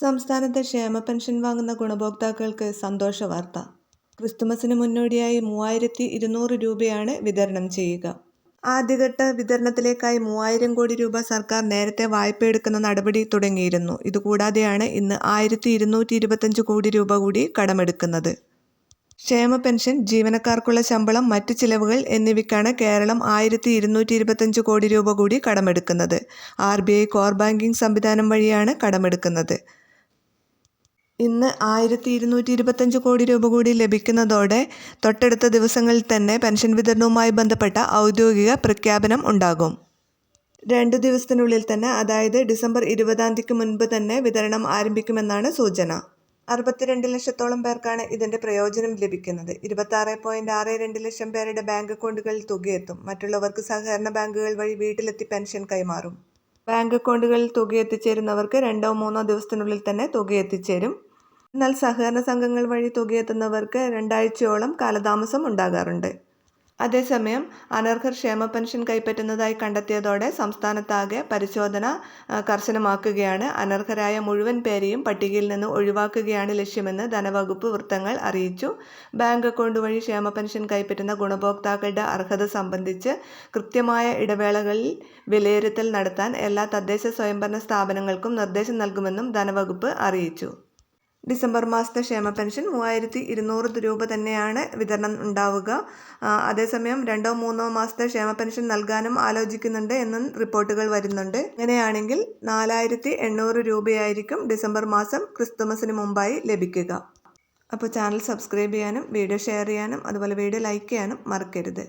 സംസ്ഥാനത്തെ ക്ഷേമ പെൻഷൻ വാങ്ങുന്ന ഗുണഭോക്താക്കൾക്ക് സന്തോഷ വാർത്ത. ക്രിസ്തുമസിന് മുന്നോടിയായി മൂവായിരത്തി ഇരുന്നൂറ് രൂപയാണ് വിതരണം ചെയ്യുക. ആദ്യഘട്ട വിതരണത്തിലേക്കായി മൂവായിരം കോടി രൂപ സർക്കാർ നേരത്തെ വായ്പ എടുക്കുന്ന നടപടി തുടങ്ങിയിരുന്നു. ഇതുകൂടാതെയാണ് ഇന്ന് ആയിരത്തി ഇരുന്നൂറ്റി ഇരുപത്തഞ്ച് കോടി രൂപ കൂടി കടമെടുക്കുന്നത്. ക്ഷേമ പെൻഷൻ ജീവനക്കാർക്കുള്ള ശമ്പളം മറ്റ് ചിലവുകൾ എന്നിവയ്ക്കാണ് കേരളം ആയിരത്തി ഇരുന്നൂറ്റി ഇരുപത്തഞ്ച് കോടി രൂപ കൂടി കടമെടുക്കുന്നത്. R B I core banking സംവിധാനം വഴിയാണ് കടമെടുക്കുന്നത്. ഇന്ന് ആയിരത്തി ഇരുന്നൂറ്റി ഇരുപത്തഞ്ച് കോടി രൂപ കൂടി ലഭിക്കുന്നതോടെ തൊട്ടടുത്ത ദിവസങ്ങളിൽ തന്നെ പെൻഷൻ വിതരണവുമായി ബന്ധപ്പെട്ട ഔദ്യോഗിക പ്രഖ്യാപനം ഉണ്ടാകും. രണ്ട് ദിവസത്തിനുള്ളിൽ തന്നെ അതായത് ഡിസംബർ ഇരുപതാം തീയതിക്ക് മുൻപ് തന്നെ വിതരണം ആരംഭിക്കുമെന്നാണ് സൂചന. അറുപത്തിരണ്ട് ലക്ഷത്തോളം പേർക്കാണ് ഇതിന്റെ പ്രയോജനം ലഭിക്കുന്നത്. ഇരുപത്തി പോയിന്റ് ആറ് രണ്ട് ലക്ഷം പേരുടെ ബാങ്ക് അക്കൗണ്ടുകളിൽ തുകയെത്തും. മറ്റുള്ളവർക്ക് സഹകരണ ബാങ്കുകൾ വഴി വീട്ടിലെത്തി പെൻഷൻ കൈമാറും. ബാങ്ക് അക്കൗണ്ടുകളിൽ തുക എത്തിച്ചേരുന്നവർക്ക് രണ്ടോ മൂന്നോ ദിവസത്തിനുള്ളിൽ തന്നെ തുക എത്തിച്ചേരും എന്നാൽ സഹകരണ സംഘങ്ങൾ വഴി തുകയെത്തുന്നവർക്ക് രണ്ടാഴ്ചയോളം കാലതാമസം ഉണ്ടാകാറുണ്ട്. അതേസമയം അനർഹർ ക്ഷേമ പെൻഷൻ കൈപ്പറ്റുന്നതായി കണ്ടെത്തിയതോടെ സംസ്ഥാനത്താകെ പരിശോധന കർശനമാക്കുകയാണ്. അനർഹരായ മുഴുവൻ പേരെയും പട്ടികയിൽ നിന്ന് ഒഴിവാക്കുകയാണ് ലക്ഷ്യമെന്ന് ധനവകുപ്പ് വൃത്തങ്ങൾ അറിയിച്ചു. ബാങ്ക് അക്കൗണ്ട് വഴി ക്ഷേമ പെൻഷൻ കൈപ്പറ്റുന്ന ഗുണഭോക്താക്കളുടെ അർഹത സംബന്ധിച്ച് കൃത്യമായ ഇടവേളകളിൽ വിലയിരുത്തൽ നടത്താൻ എല്ലാ തദ്ദേശ സ്വയംഭരണ സ്ഥാപനങ്ങൾക്കും നിർദ്ദേശം നൽകുമെന്നും ധനവകുപ്പ് അറിയിച്ചു. ഡിസംബർ മാസത്തെ ക്ഷേമ പെൻഷൻ മൂവായിരത്തി ഇരുന്നൂറ് രൂപ തന്നെയാണ് വിതരണം ഉണ്ടാവുക. അതേസമയം രണ്ടോ മൂന്നോ മാസത്തെ ക്ഷേമ പെൻഷൻ നൽകാനും ആലോചിക്കുന്നുണ്ട് എന്നും റിപ്പോർട്ടുകൾ വരുന്നുണ്ട്. അങ്ങനെയാണെങ്കിൽ നാലായിരത്തി എണ്ണൂറ് രൂപയായിരിക്കും ഡിസംബർ മാസം ക്രിസ്തുമസിന് മുമ്പായി ലഭിക്കുക. അപ്പോൾ ചാനൽ സബ്സ്ക്രൈബ് ചെയ്യാനും വീഡിയോ ഷെയർ ചെയ്യാനും അതുപോലെ വീഡിയോ ലൈക്ക് ചെയ്യാനും മറക്കരുത്.